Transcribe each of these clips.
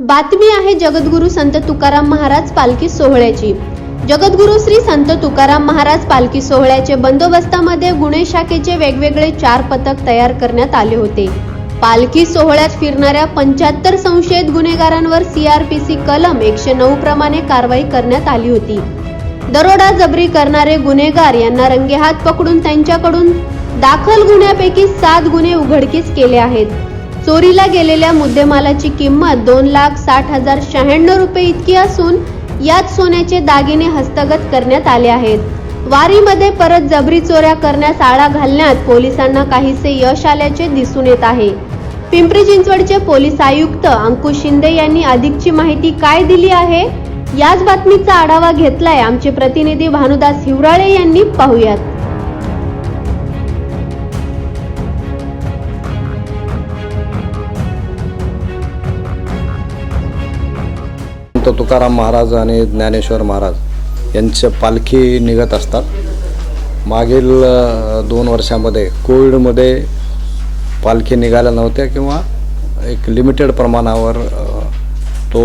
बातमी आहे जगद्गुरू संत तुकाराम महाराज पालखी सोहळ्याची. जगद्गुरू श्री संत तुकाराम महाराज पालखी सोहळ्याचे बंदोबस्तामध्ये गुन्हे शाखेचे वेगवेगळे चार पथक तयार करण्यात आले होते. पालखी सोहळ्यात फिरणाऱ्या पंच्याहत्तर संशयित गुन्हेगारांवर सीआरपीसी कलम एकशे नऊ प्रमाणे कारवाई करण्यात आली होती. दरोडा जबरी करणारे गुन्हेगार यांना रंगेहात पकडून त्यांच्याकडून दाखल गुन्ह्यापैकी सात गुन्हे उघडकीस केले आहेत. चोरीला गेलेल्या मुद्देमालाची किंमत दोन लाख साठ हजार शहाण्णव रुपये इतकी असून यात सोन्याचे दागिने हस्तगत करण्यात आले आहेत. वारीमध्ये परत जबरी चोऱ्या करण्यास आळा घालण्यात पोलिसांना काहीसे यश आल्याचे दिसून येत आहे. पिंपरी चिंचवडचे पोलीस आयुक्त अंकुश शिंदे यांनी अधिकची माहिती काय दिली आहे? याच बातमीचा आढावा घेतलाय आमचे प्रतिनिधी भानुदास हिवराळे यांनी. पाहुयात. संत तुकाराम महाराज आणि ज्ञानेश्वर महाराज यांच्या पालखी निघत असतात. मागील दोन वर्षामध्ये कोविडमध्ये पालखी निघाल्या नव्हत्या किंवा एक लिमिटेड प्रमाणावर तो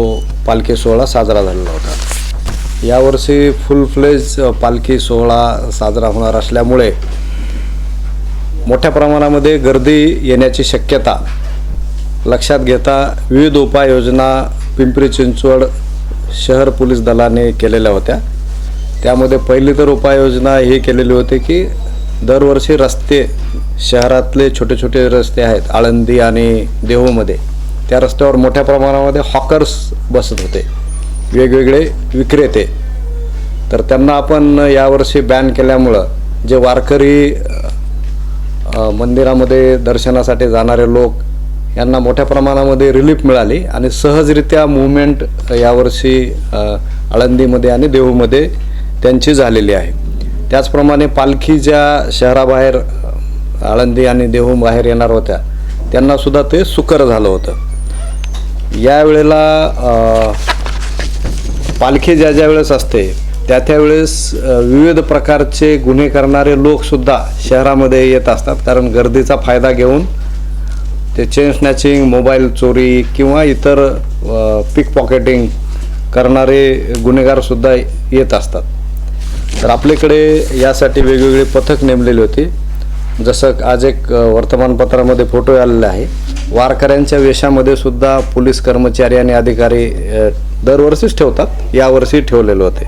पालखी सोहळा साजरा झालेला होता. यावर्षी फुल फ्लेज पालखी सोहळा साजरा होणार असल्यामुळे मोठ्या प्रमाणामध्ये गर्दी येण्याची शक्यता लक्षात घेता विविध उपाययोजना पिंपरी चिंचवड शहर पोलीस दलाने केलेल्या होत्या. त्यामध्ये पहिली तर उपाययोजना ही केलेली होती की दरवर्षी रस्ते शहरातले छोटे छोटे रस्ते आहेत आळंदी आणि देहूमध्ये. त्या रस्त्यावर मोठ्या प्रमाणामध्ये हॉकर्स बसत होते. वेगवेगळे विक्रेते. तर त्यांना आपण यावर्षी बॅन केल्यामुळं जे वारकरी मंदिरामध्ये दर्शनासाठी जाणारे लोक यांना मोठ्या प्रमाणामध्ये रिलीफ मिळाली. आणि सहजरित्या मुवमेंट यावर्षी आळंदीमध्ये आणि देहूमध्ये त्यांची झालेली आहे. त्याचप्रमाणे पालखी ज्या शहराबाहेर आळंदी आणि देहू बाहेर येणार होत्या त्यांनासुद्धा ते सुकर झालं होतं. यावेळेला पालखी ज्या ज्या वेळेस असते त्या त्यावेळेस विविध प्रकारचे गुन्हे करणारे लोकसुद्धा शहरामध्ये येत असतात. कारण गर्दीचा फायदा घेऊन ते चेन स्नॅचिंग मोबाईल चोरी किंवा इतर पिक पॉकेटिंग करणारे गुन्हेगारसुद्धा येत असतात. तर आपल्याकडे यासाठी वेगवेगळी पथक नेमलेली होती. जसं आज एक वर्तमानपत्रामध्ये फोटो आलेला आहे. वारकऱ्यांच्या वेशामध्ये सुद्धा पोलीस कर्मचारी आणि अधिकारी दरवर्षीच ठेवतात. यावर्षी ठेवलेले होते.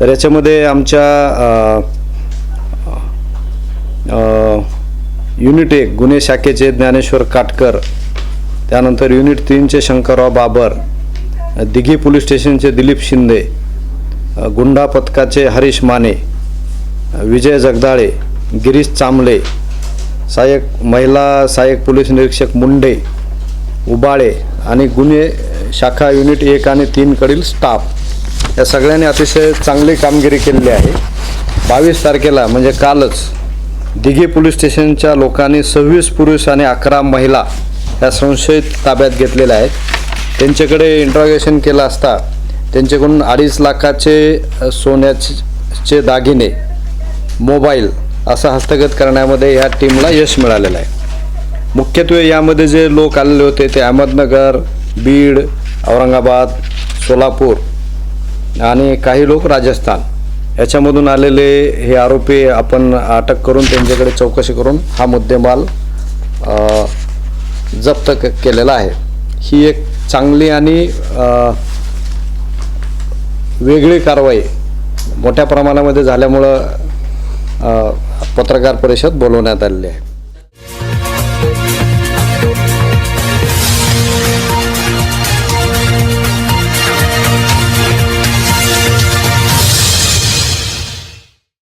तर याच्यामध्ये आमच्या युनिट एक गुन्हे शाखेचे ज्ञानेश्वर काटकर त्यानंतर युनिट तीनचे शंकरराव बाबर दिघी पोलीस स्टेशनचे दिलीप शिंदे गुंडा पथकाचे हरीश माने विजय जगदाळे गिरीश चांबले सहाय्यक महिला सहाय्यक पोलीस निरीक्षक मुंडे उबाळे आणि गुन्हे शाखा युनिट एक आणि तीनकडील स्टाफ. या सगळ्यांनी अतिशय चांगली कामगिरी केलेली आहे. बावीस तारखेला म्हणजे कालच दिघी पोलीस स्टेशनच्या लोकांनी सव्वीस पुरुष आणि अकरा महिला या संशयित ताब्यात घेतलेल्या आहेत. त्यांच्याकडे इंट्रॉगेशन केलं असता त्यांच्याकडून अडीच लाखाचे सोन्याचे दागिने मोबाईल असं हस्तगत करण्यामध्ये ह्या टीमला यश मिळालेलं आहे. मुख्यत्वे यामध्ये जे लोक आलेले होते ते अहमदनगर बीड औरंगाबाद सोलापूर आणि काही लोक राजस्थान. याच्यामधून आलेले हे आरोपी आपण अटक करून त्यांच्याकडे चौकशी करून हा मुद्देमाल जप्त क- केलेला आहे. ही एक चांगली आणि वेगळी कारवाई मोठ्या प्रमाणामध्ये झाल्यामुळं पत्रकार परिषद बोलवण्यात आलेली आहे.